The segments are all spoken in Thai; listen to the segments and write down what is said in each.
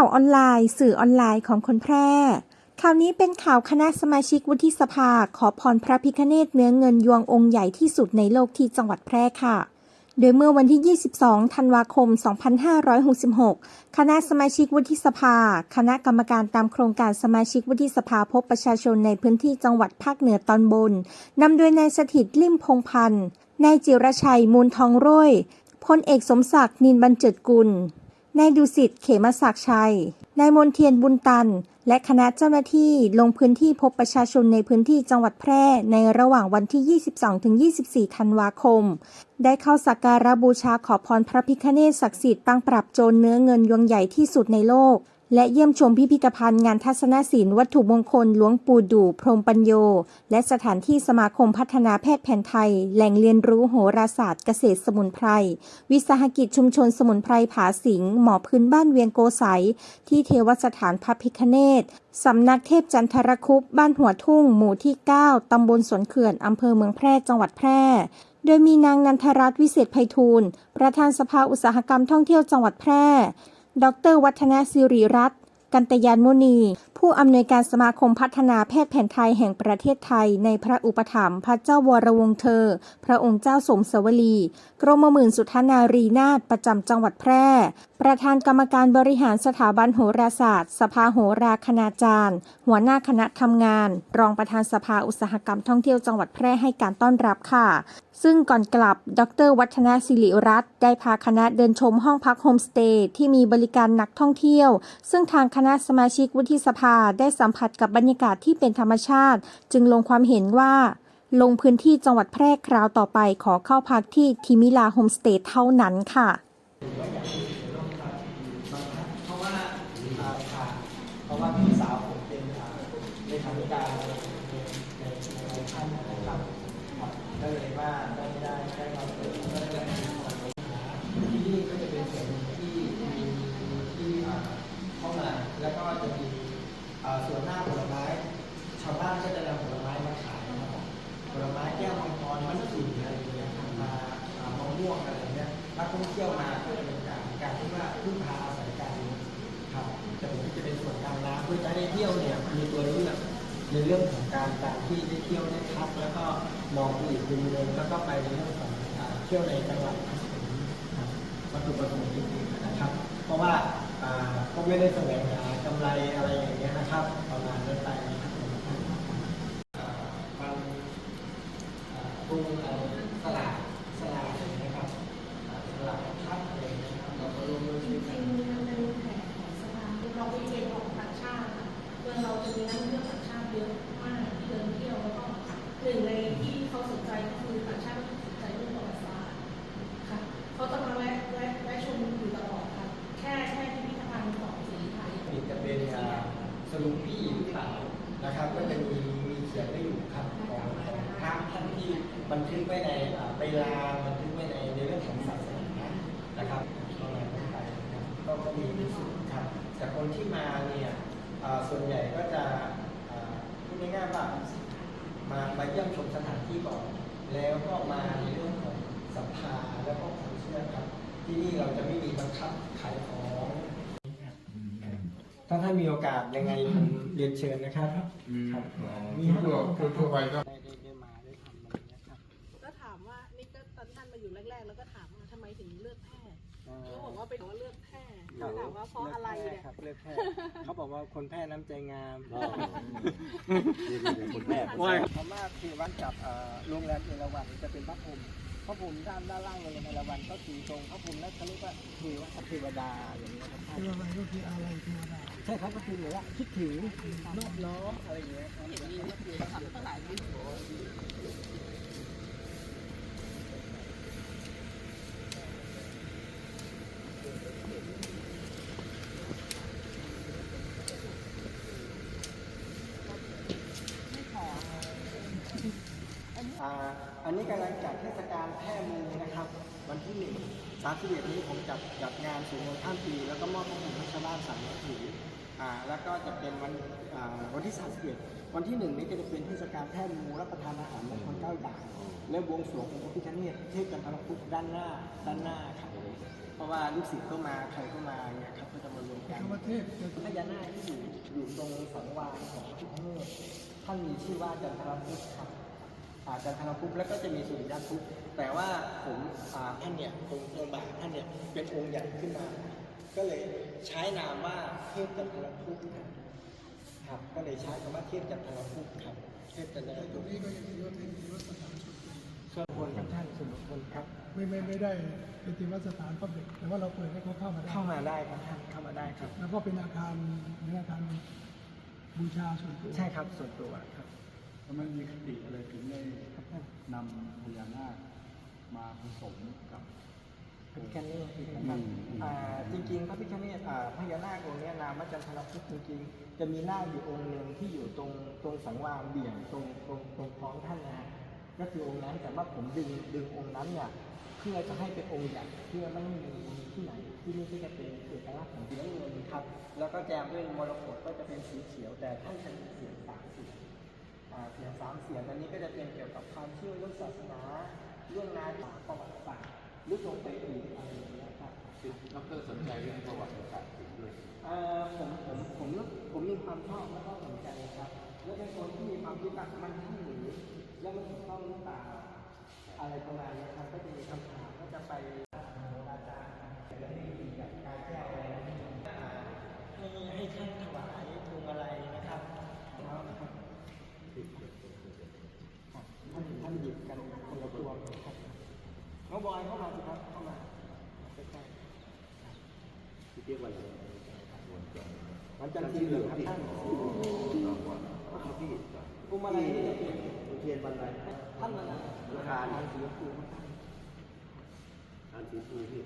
ข่าวออนไลน์ สื่อออนไลน์ของคนแพร่ ข่าวนี้เป็นข่าวคณะสมาชิกวุฒิสภา ขอพรพระพิคเนตเนื้อเงินยวงองค์ใหญ่ที่สุดในโลกที่จังหวัดแพร่ค่ะ โดยเมื่อวันที่ 22 ธันวาคม 2566 คณะสมาชิกวุฒิสภา คณะกรรมการตามโครงการสมาชิกวุฒิสภาพบประชาชนในพื้นที่จังหวัดภาคเหนือตอนบน นำโดยนายสถิตลิ่มพงพันธ์ นายจิรชัยมูลทองโร่ยพลเอกสมศักดิ์นินบรรเจิดกุล นายดุสิตเขมศักดิ์ชัย นายมนเทียนบุญตัน และคณะเจ้าหน้าที่ลงพื้นที่พบประชาชนในพื้นที่จังหวัดแพร่ในระหว่างวันที่ 22-24 ธันวาคม ได้เข้าสักการะบูชาขอพรพระพิฆเนศศักดิ์สิทธิ์ปางปรับโจรเนื้อเงินยวงใหญ่ที่สุดในโลก และเยี่ยมชมพิพิธภัณฑ์งานทัศนศิลป์วัตถุมงคลหลวงปู่ดู่พรหมปัญโย และสถานที่สมาคมพัฒนาแพทย์แผนไทย แหล่งเรียนรู้โหราศาสตร์เกษตรสมุนไพร วิสาหกิจชุมชนสมุนไพรผาสิงห์หมอพื้นบ้านเวียงโกไสยที่เทวสถานพระพิคเนตสำนักเทพจันทรคุปบ้านหัวทุ่ง หมู่ที่ 9 ตำบลสวนเขื่อนอำเภอเมืองแพร่จังหวัดแพร่โดยมีนางนันทรัตน์วิเศษไพฑูรย์ประธานสภาอุตสาหกรรมท่องเที่ยวจังหวัดแพร่ ดร วัฒนศิริรัตน์ กันตยานมุนี ผู้อำนวยการสมาคมพัฒนาแพทย์แผนไทยแห่งประเทศไทย ในพระอุปถัมภ์พระเจ้าวรวงเธอ พระองค์เจ้าสมสวลี กรมหมื่นสุทนารีนาถประจำจังหวัดแพร่ ประธานกรรมการบริหารสถาบันโหราศาสตร์ สภาโหราคณาจารย์ หัวหน้าคณะทำงาน รองประธานสภาอุตสาหกรรมท่องเที่ยวจังหวัดแพร่ให้การต้อนรับค่ะ ซึ่งก่อนกลับ ดร วัฒนศิริรัตน์ได้พาคณะเดินชมห้องพักโฮมสเตย์ที่มีบริการนักท่องเที่ยว ซึ่งทางคณะสมาชิกวุฒิสภาได้สัมผัสกับบรรยากาศที่เป็นธรรมชาติ จึงลงความเห็นว่า ลงพื้นที่จังหวัดแพร่คราวต่อไปขอเข้าพักที่ทิมิลาโฮมสเตย์เท่านั้นค่ะ เพราะว่าอ่าค่ะเพราะว่าพี่สาวผมเป็นอ่าเลขาธิการในในในท่านนะครับครับก็เลยว่าได้ได้ได้มาเปิดก็ได้ได้มีความรู้ที่นี่ก็จะเป็นส่วนหนึ่งที่มีที่อ่าเข้ามาแล้วก็จะมีอ่าส่วนหน้าผลไม้ ชาวบ้านก็จะนำผลไม้มาขายนะครับผลไม้แก้วมังกรมันสูงอะไรอย่างเงี้ยครับมาอ่ามะม่วงอะไรอย่างเงี้ยนักท่องเที่ยวมาก็จะเป็นการการที่ว่าพึ่งพาอาศัยกัน ครับแต่ผมจะเป็น ส่วนกางน้ำเพื่อจะได้เที่ยวเนี่ยมีตัวเลือกในเรื่องของการการที่ได้เที่ยวได้พักแล้วก็มองอีกมุมหนึงแล้วก็ไปในเรื่องของเที่ยวในจังหวัดวัตถุประสงค์จริงๆนะครับ เพราะว่าก็ไม่ได้แสวงหากำไรอะไรอย่างเงี้ยนะครับ ประมาณนั้นไปนะครับมันอ่าปรุงอะไร ที่มาเนี่ยอ่าส่วนใหญ่ก็จะอ่าพูดง่ายๆว่ามามาเยี่ยมชมสถานที่ก่อน แล้วก็มาในเรื่องของศรัทธาแล้วก็ความเชื่อครับ ที่นี่เราจะไม่มีบังคับขายของถ้าท่านมีโอกาสยังไงผมเรียนเชิญนะครับอืมครับมีทั่วทั่วไปก็ได้ได้ได้มาได้ทำอะไรเงี้ยครับก็ถามว่านี่ก็ตอนท่านมาอยู่แรก ๆ แล้วก็ถามว่าทำไมถึงเลือกแพท ย์เขาบอกว่าเป็นว่าเลือกแพทย์ถามว่าเพราะอะไรเนี่ย ครับเลือกแพทย์เขาบอกว่าคนแพทย์น้ำใจงาม คนแรก ว่า พม่าเทวันกับเอ่อโรงแรมเอราวัณจะเป็นพระพรหมพระพรหมด้านด้านล่างโรงแรมเอราวัณก็คือตรงพระพรหมนั่นเขาเรียกว่าเทวะเทวดาอย่างนี้ยครับเทวดาก็คืออะไรเทวดาใช่ครับก็คือเหมือนว่าคิดถึงนอบน้อมอะไรอย่างเงี้ยครับอ่า กำลังจัดเทศกาลแพร่มูนะครับ วันที่หนึ่งสามสิบเอ็ดนี้ผมจัดจัดงานสู่มนต์ข้ามปี แล้วก็มอบข้อมูลให้ชาวบ้านสามร้อยถืออ่าแล้วก็จะเป็นวันอ่าวันที่สามสิบเอ็ดวันที่หนึ่งนี้ก็จะเป็นเทศกาลแพร่มูรับประทานอาหารมงคลเก้าอย่างและบวงสรวงองค์พระพิฆเนศเทพจันทรพุทธด้านหน้าด้านหน้าครับเพราะว่าลูกศิษย์ก็มาใครก็มาเนี่ยครับก็จะมารวมกันเทพจะพญานาคที่อยู่อยู่ตรงสังวาลของพระพิฆเนศท่านมีชื่อว่าจันทรพุทธครับ จันทรพุทธแล้วก็จะมีสุริยพุทธแต่ว่าผมอ่าท่านเนี่ยตรงตรงบ่าท่านเนี่ยเป็นองค์ใหญ่ขึ้นมา ก็เลยใช้นามว่าเทพจันทรพุทธครับครับก็เลยใช้คำว่าเทพจันทรพุทธครับเทพจันทรตรพุงทธนี้ก็ยังถือว่าเป็นที่วัดสถานส่วนตัวส่วนบนครับท่านส่วนบนครับไม่ไม่ไม่ได้เป็นที่วัดสถานพับเด็กแต่ว่าเราเปิดให้เขาเข้ามาได้เข้ามาได้ครับท่านเข้ามาได้ครับ แล้วก็เป็นอาคารเป็นอาคารบูชาส่วนตัวใช่ครับส่วนตัวครับ แล้วมันมีคติอะไรถึงได้นำพญานาคมาผสมกับพระพิฆเนศนะครับอืมอืมอ่าจริงๆพระพิฆเนศอ่าพญานาคองค์เนี้ยนามว่าจันทรพุทธจริงๆ จะมีนาคอยู่องค์หนึ่งที่อยู่ตรงตรงสังวาลเบี่ยงตรงตรงตรงท้องท่านนะฮะก็คือองค์นั้นแต่ว่าผมดึงดึงองค์นั้นเนี่ยเพื่อจะให้เป็นองค์ใหญ่เพื่อไม่ให้มีที่ไหนที่นี่ก็จะเป็นเอกลักษณ์ของสีน้ำเงินครับ แล้วก็แจมด้วยมรกตก็จะเป็นสีเขียวแต่ท่านจะมีเสียงสามเสียงอ่า เสียงสามเสียงอันนี้ก็จะเป็นเกี่ยวกับความเชื่อเรื่องศาสนา เรื่องงานหาประวัติศาสตร์หรือตรงไปอีกอะไรอย่างเงี้ยครับดรสนใจเรื่องประวัติศาสตร์ด้วยเอ่อผมผมผมผมมีความชอบแล้วก็สนใจครับแล้วเป็นคนที่มีความคิดว่ามันใช่หรือแล้วมันถูกต้องหรือเปล่าอะไรประมาณนี้ครับก็จะมีคำถามก็จะไปอาจารย์แล้วมีแบบการแก้อะไรอ่าให้ให้ท่านถวายพวงมาลัยนะครับแล้วนะครับท่านท่านหยิบกันคนละตัวครับน้อง บอยเข้ามาสิครับเข้ามาใกล้ๆที่เรียกว่าอะไรวันจันทร์ที่เหลือครับท่านครับพี่กุมารนี่จะเปลี่เทียนวันอะไรท่านอะไรราคาทางสีชมพูท่านอันสีฟูพี่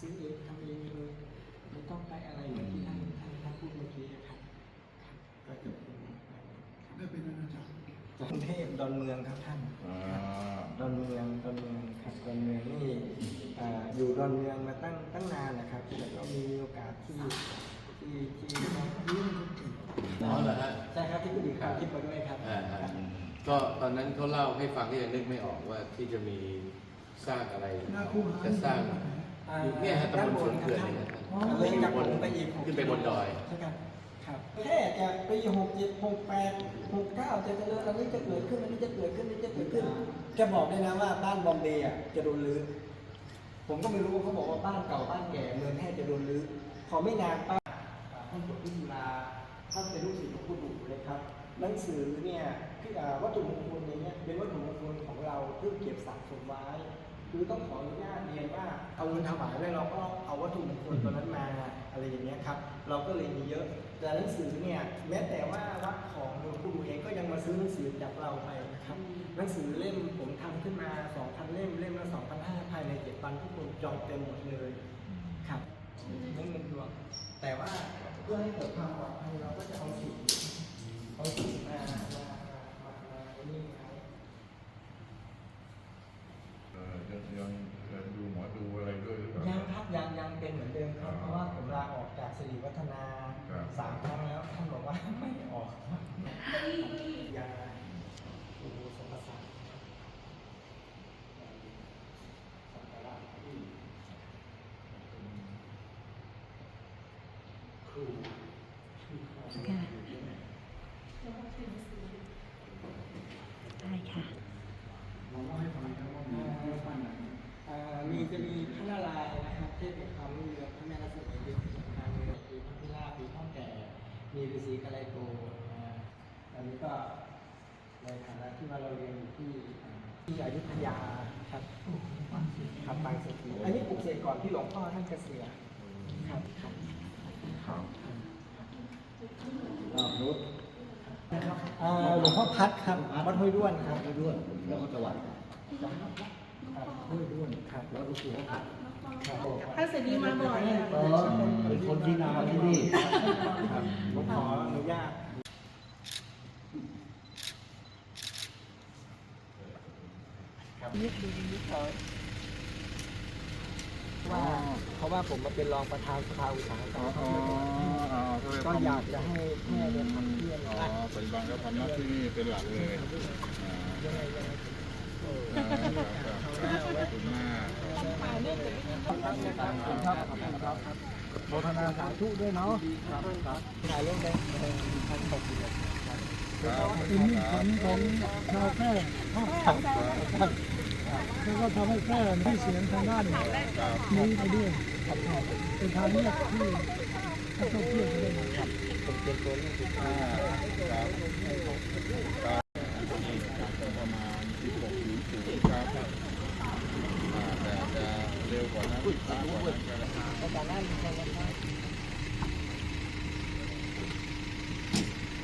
ซื้อเองทำเองเลยไม่ต้องได้อะไรเหมือนที่ท่านท่านท่านพูดเมื่อกี้นะครับครับก็จบตรงนี้ครับได้เป็นอาณาจักรกรุงเทพดอนเมืองครับท่านดอนเมืองดอนเมืองครับดอนเมืองนี่อ่าอยู่ดอนเมืองมาตั้งตั้งนานนะครับแต่ก็มีโอกาสที่ที่ที่อ๋อเหรอฮะใช่ครับที่คุณดีความคิดมาด้วยครับอ่าฮะก็ตอนนั้นเขาเล่าให้ฟังก็ยังนึกไม่ออกว่าที่จะมีสร้างอะไรหน้าคู่หาจะสร้างอ่าอยู่ เนี่ยฮะตำบลสวนเขื่อนด้านเนี่ยบฮะครับเลยจากผมไปอีกขึ้นไปบนดอยใช่ครับครับแค่จะปีหกเจ็ดหกแปดหกเก้าจะเจริญอันนี้จะเกิดขึ้นอันนี้จะเกิดขึ้นอันนี้จะเกิดขึ้นแกบอกเลยนะว่าบ้านบอมเบย์อะจะโดนรื้อผมก็ไม่รู้เขาบอกว่าบ้านเก่าบ้านแก่เมืองแท้จะโดนรื้อพอไม่นานป้าท่านบทพิจุฬาท่านเป็นลูกศิษย์ของคุณดุเลยครับหนังสือเนี่ยที่อ่าวัตถุมงคลอย่างเงี้ยเป็นวัตถุมงคลของเราที่เก็บสะสมไว้ คือต้องขออนุญาตเรียนว่าเอาเงินถวายแล้วเราก็เอาวัตถุมงคลตัวนั้นมาอะไรอย่างเงี้ยครับ เราก็เลยมีเยอะแต่หนังสือเนี่ยแม้แต่ว่าวัดของหลวงปู่เองก็ยังมาซื้อหนังสือจากเราไปนะครับหนังสือเล่มผมทำขึ้นมา 2,000 เล่มเล่มละ2,500ภายใน7วันทุกคนจองเต็มหมดเลยครับนั่เงินดวงแต่ว่าเพื่อให้เกิดความปลอดภัยเราก็จะเอาสีเอาสีมามามามามานี่ Amém. กเสกก่อนที่หลวงพ่อท่านเกษียณครับครับครับอ่านุชนะครับอ่าหลวงพ่อพัดครับวัดห้วยด้วนครับไปด้วยแล้วก็จังหวัดครับห้วยด้วนครับแล้วก็คือว่าครับท่านเสรีมาบ่อยอะเออเป็นคนที่นาที่นี่ครับผมขออนุญาตครับนิดดูนิดเขา ว่าเพราะว่าผมมาเป็นรองประธานสภาอุตสาหกรรมอ๋ออ๋อก็เลยก็ทำอยากจะให้แม่ได้ทำเพื่อนอ๋อว่าเป็นบางก็ทำหน้าที่นี่เป็นหลักเลยอ่ายังไงยังไงอ่าครับครับขอบคุณมากครับครับครับครับครับโมทนาสาธุด้วยเนาะถ่ายรูปได้เออพันหกสิบเอ็ดครับครับเป็นมิตรผลของชาวแพร่ครับ แล้วก็ทำให้แพร่ที่เสียงทางด้านนี้ไปด้วยเป็นทางเลือกที่ท่องเที่ยวจะได้มาผมเป็นตัวเลขอ่าครับครับ